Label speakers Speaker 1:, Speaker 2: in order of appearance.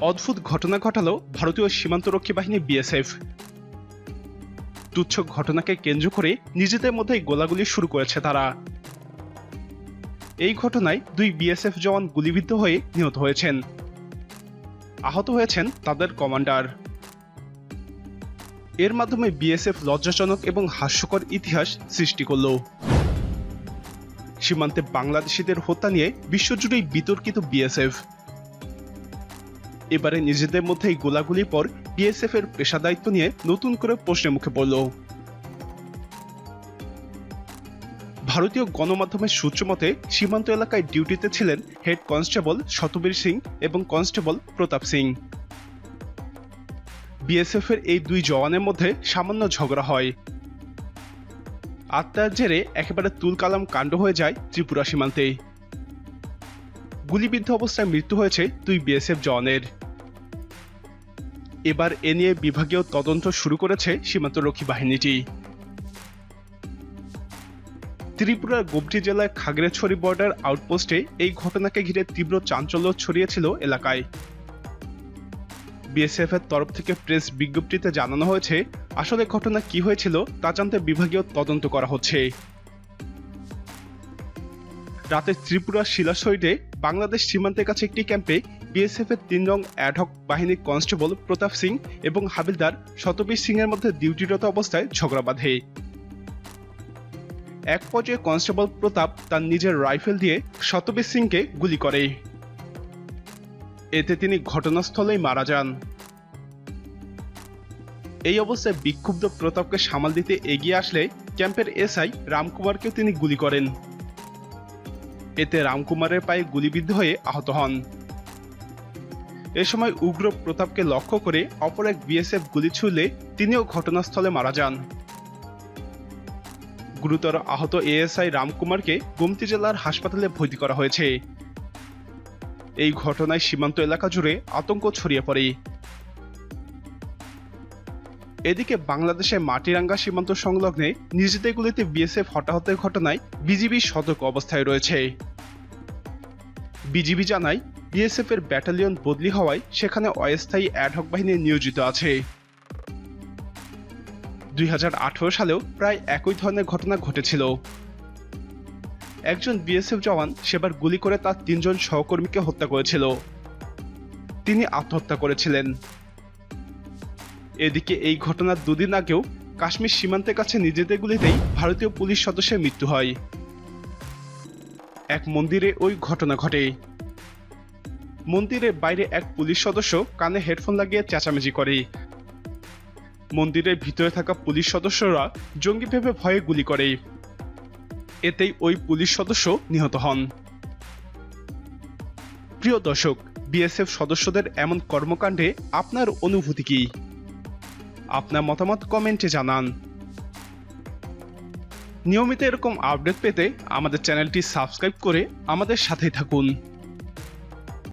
Speaker 1: অদ্ভুত ঘটনা ঘটালো ভারতীয় সীমান্তরক্ষী বাহিনী বিএসএফ। তুচ্ছ ঘটনাকে কেন্দ্র করে নিজেদের মধ্যেই গোলাগুলি শুরু করেছে তারা। এই ঘটনায় দুই বিএসএফ জওয়ান গুলিবিদ্ধ হয়ে নিহত হয়েছেন। আহত হয়েছেন তাদের কমান্ডার। এর মাধ্যমে বিএসএফ লজ্জাজনক এবং হাস্যকর ইতিহাস সৃষ্টি করল। সীমান্তে বাংলাদেশিদের হত্যা নিয়ে বিশ্বজুড়েই বিতর্কিত বিএসএফ। এবারে নিজেদের মধ্যে এই গোলাগুলির পর বিএসএফ এর পেশাদায়িত্ব নিয়ে নতুন করে প্রশ্নের মুখে পড়ল। ভারতীয় গণমাধ্যমের সূত্র মতে, সীমান্ত এলাকায় ডিউটিতে ছিলেন হেড কনস্টেবল শতবীর সিং এবং কনস্টেবল প্রতাপ সিং। বিএসএফ এর এই দুই জওয়ানের মধ্যে সামান্য ঝগড়া হয়। আত্মার জেরে একেবারে তুলকালাম কাণ্ড হয়ে যায় ত্রিপুরা সীমান্তে। গুলিবিদ্ধ অবস্থায় মৃত্যু হয়েছে দুই বিএসএফ জওয়ানের। এবার এ নিয়ে বিভাগীয় তদন্ত শুরু করেছে সীমান্তরক্ষী বাহিনীটি। ত্রিপুরার গোমটি জেলার খাগড়াছড়ি বর্ডার আউটপোস্টে এই ঘটনাকে ঘিরে তীব্র চাঞ্চল্য ছড়িয়েছিল এলাকায়। বিএসএফ এর তরফ থেকে প্রেস বিজ্ঞপ্তিতে জানানো হয়েছে, আসলে ঘটনা কি হয়েছিল তা জানতে বিভাগীয় তদন্ত করা হচ্ছে। রাতে ত্রিপুরার শিলাশৈডে বাংলাদেশ সীমান্তের কাছে একটি ক্যাম্পে বিএসএফ এর তিন রং অ্যাডহক বাহিনীর কনস্টেবল প্রতাপ সিং এবং হাবিলদার শতবীর সিং এর মধ্যে ডিউটিরত অবস্থায় ঝগড়া বাঁধে। এক পর্যায়ে কনস্টেবল প্রতাপ তার নিজের রাইফেল দিয়ে শতবীর সিংকে গুলি করে। এতে তিনি ঘটনাস্থলেই মারা যান। এই অবস্থায় বিক্ষুব্ধ প্রতাপকে সামাল দিতে এগিয়ে আসলে ক্যাম্পের এসআই রামকুমারকে তিনি গুলি করেন। এতে রামকুমারের পায়ে গুলিবিদ্ধ হয়ে আহত হন। এ সময় উগ্র প্রতাপকে লক্ষ্য করে অপর এক বিএসএফ গুলি ছুড়লে তিনিও ঘটনাস্থলে মারা যান। গুরুতর আহত এএসআই রামকুমারকে গোমতি জেলার হাসপাতালে ভর্তি করা হয়েছে। এই ঘটনায় সীমান্ত এলাকা জুড়ে আতঙ্ক ছড়িয়ে পড়ে। এদিকে বাংলাদেশে মাটিরাঙ্গা সীমান্ত সংলগ্নে নিজেদের গুলিতে বিএসএফ হতাহতের ঘটনায় বিজিবি সতর্ক অবস্থায় রয়েছে। বিজিবি জানায় বিএসএফ এর ব্যাটালিয়ন বদলি হওয়ায় সেখানে অস্থায়ী অ্যাডহক বাহিনী নিয়োজিত আছে। দুই হাজার আঠেরো সালেও প্রায় একই ধরনের ঘটনা ঘটেছিল। একজন বিএসএফ জওয়ান সেবার গুলি করে তার তিনজন সহকর্মীকে হত্যা করেছিল। তিনি আত্মহত্যা করেছিলেন। এদিকে এই ঘটনার দুদিন আগেও কাশ্মীর সীমান্তের কাছে নিজেদের গুলিতেই ভারতীয় পুলিশ সদস্যের মৃত্যু হয়। এক মন্দিরে ওই ঘটনা ঘটে। মন্দিরের বাইরে এক পুলিশ সদস্য কানে হেডফোন লাগিয়ে চেঁচামেচি করে। মন্দিরের ভিতরে থাকা পুলিশ সদস্যরা জঙ্গি ভেবে ভয়ে গুলি করে। এতেই ওই পুলিশ সদস্য নিহত হন। প্রিয় দর্শক, বিএসএফ সদস্যদের এমন কর্মকাণ্ডে আপনার অনুভূতি কি? আপনার মতামত কমেন্টে জানান। নিয়মিত এরকম আপডেট পেতে আমাদের চ্যানেলটি সাবস্ক্রাইব করে আমাদের সাথেই থাকুন।